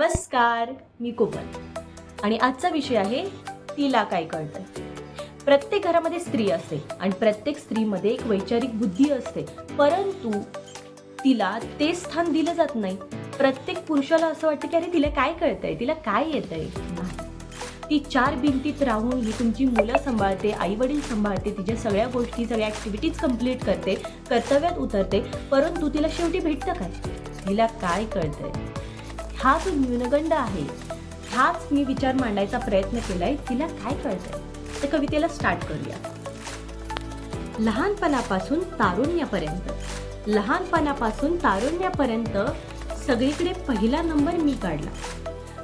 नमस्कार मी कोमल. आणि आजचा विषय आहे तिला काय कळतं? प्रत्येक घरामध्ये स्त्री असते आणि प्रत्येक स्त्रीमध्ये एक वैचारिक बुद्धी असते. परंतु तिला ते स्थान दिलं जात नाही. प्रत्येक पुरुषाला असं वाटतं की अरे तिला काय कळतंय? तिला काय येतंय? आहे ती चार भिंतीत राहून ही तुमची मुलं सांभाळते आई वडील सांभाळते तिच्या सगळ्या गोष्टी सगळ्या ॲक्टिव्हिटीज कंप्लीट करते कर्तव्यात उतरते. परंतु तिला शेवटी भेटतं काय? तिला काय कळतंय? हा जो न्यूनगंड आहे. हाच मी विचार मांडायचा प्रयत्न केलाय. तिला काय कळतंय? तर कवितेला स्टार्ट करूया. लहानपणापासून तारुण्यापर्यंत. लहानपणापासून तारुण्यापर्यंत सगळीकडे पहिला नंबर मी काढला.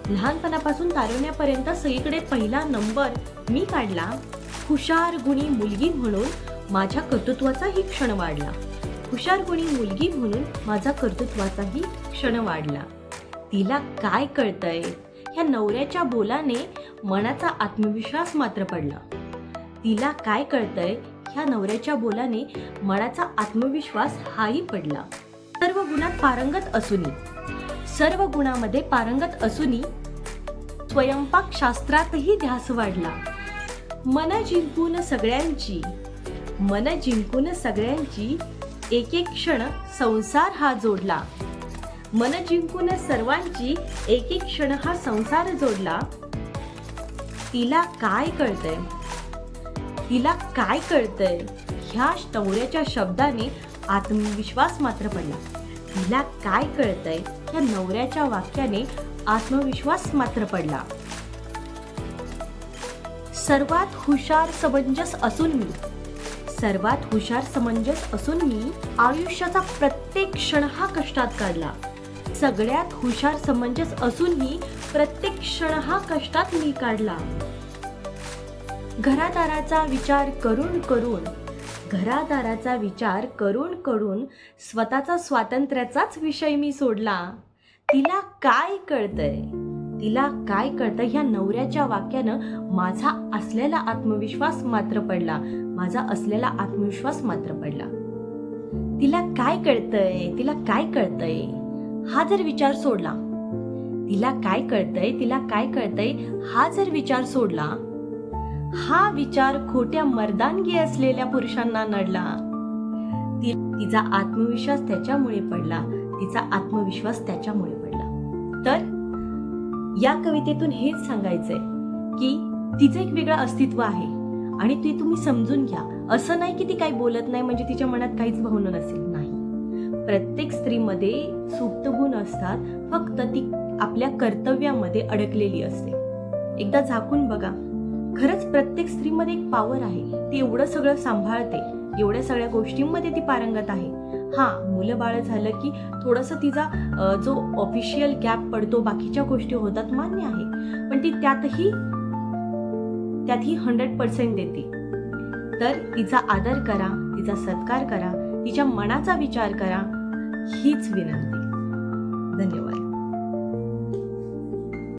लहानपणापासून तारुण्यापर्यंत सगळीकडे पहिला नंबर मी काढला. हुशार गुणी मुलगी म्हणून माझ्या कर्तृत्वाचाही क्षण वाढला. हुशार गुणी मुलगी म्हणून माझा कर्तृत्वाचाही क्षण वाढला. तिला काय कळतंय? ह्या नवऱ्याच्या बोलाने मनाचा आत्मविश्वास मात्र पडला. तिला काय कळतंय? ह्या नवऱ्याच्या बोलाने मनाचा आत्मविश्वास हाही पडला. सर्व गुणात पारंगत असूनी सर्व गुणामध्ये पारंगत असूनी स्वयंपाक शास्त्रातही ध्यास वाढला. मन जिंकून सगळ्यांची मन जिंकून सगळ्यांची एक एक क्षण संसार हा जोडला. मन जिंकून सर्वांची एक एक क्षण हा संसार जोडला. तिला काय कळतंय? तिला काय कळतंय? ह्या नवऱ्याच्या शब्दाने आत्मविश्वास मात्र पडला. तिला काय कळतंय? या नवऱ्याच्या वाक्याने आत्मविश्वास मात्र पडला. सर्वात हुशार समंजस असून मी सर्वात हुशार समंजस असून मी आयुष्याचा प्रत्येक क्षण हा कष्टात काढला. सगळ्यात हुशार समंजस असूनही प्रत्येक क्षण हा कष्टात मी काढला. घरादाराचा विचार करून करून घरादाराचा विचार करून करून स्वतःचा स्वातंत्र्याचाच विषय मी सोडला. तिला काय कळतंय? तिला काय कळतं ह्या नवऱ्याच्या वाक्यानं माझा असलेला आत्मविश्वास मात्र पडला. माझा असलेला आत्मविश्वास मात्र पडला. तिला काय कळतंय? तिला काय कळतंय? हा जर विचार सोडला तिला काय कळतंय तिला काय कळतंय हा जर विचार सोडला हा विचार खोट्या मर्दानगी असलेल्या पुरुषांना नडला तिचा आत्मविश्वास त्याच्यामुळे पडला तिचा आत्मविश्वास त्याच्यामुळे पडला. तर या कवितेतून हेच सांगायचंय की तिचं एक वेगळं अस्तित्व आहे आणि ते तुम्ही समजून घ्या. असं नाही की ती काही बोलत नाही म्हणजे तिच्या मनात काहीच भावना नसेल. नाही. प्रत्येक स्त्रीमध्ये सुप्त गुण असतात फक्त ती आपल्या कर्तव्यामध्ये अडकलेली असते. एकदा झाकून बघा. खरंच प्रत्येक स्त्रीमध्ये एक पॉवर आहे. ती एवढं सगळं सांभाळते. एवढ्या सगळ्या गोष्टींमध्ये ती पारंगत आहे. हा मुलं बाळ झालं की थोडंसं तिचा जो ऑफिशियल गॅप पडतो बाकीच्या गोष्टी होतात मान्य आहे. पण ती त्यातही त्यातही हंड्रेड पर्सेंट देते. तर तिचा आदर करा तिचा सत्कार करा तिच्या मनाचा विचार करा. हीच विनंती. धन्यवाद.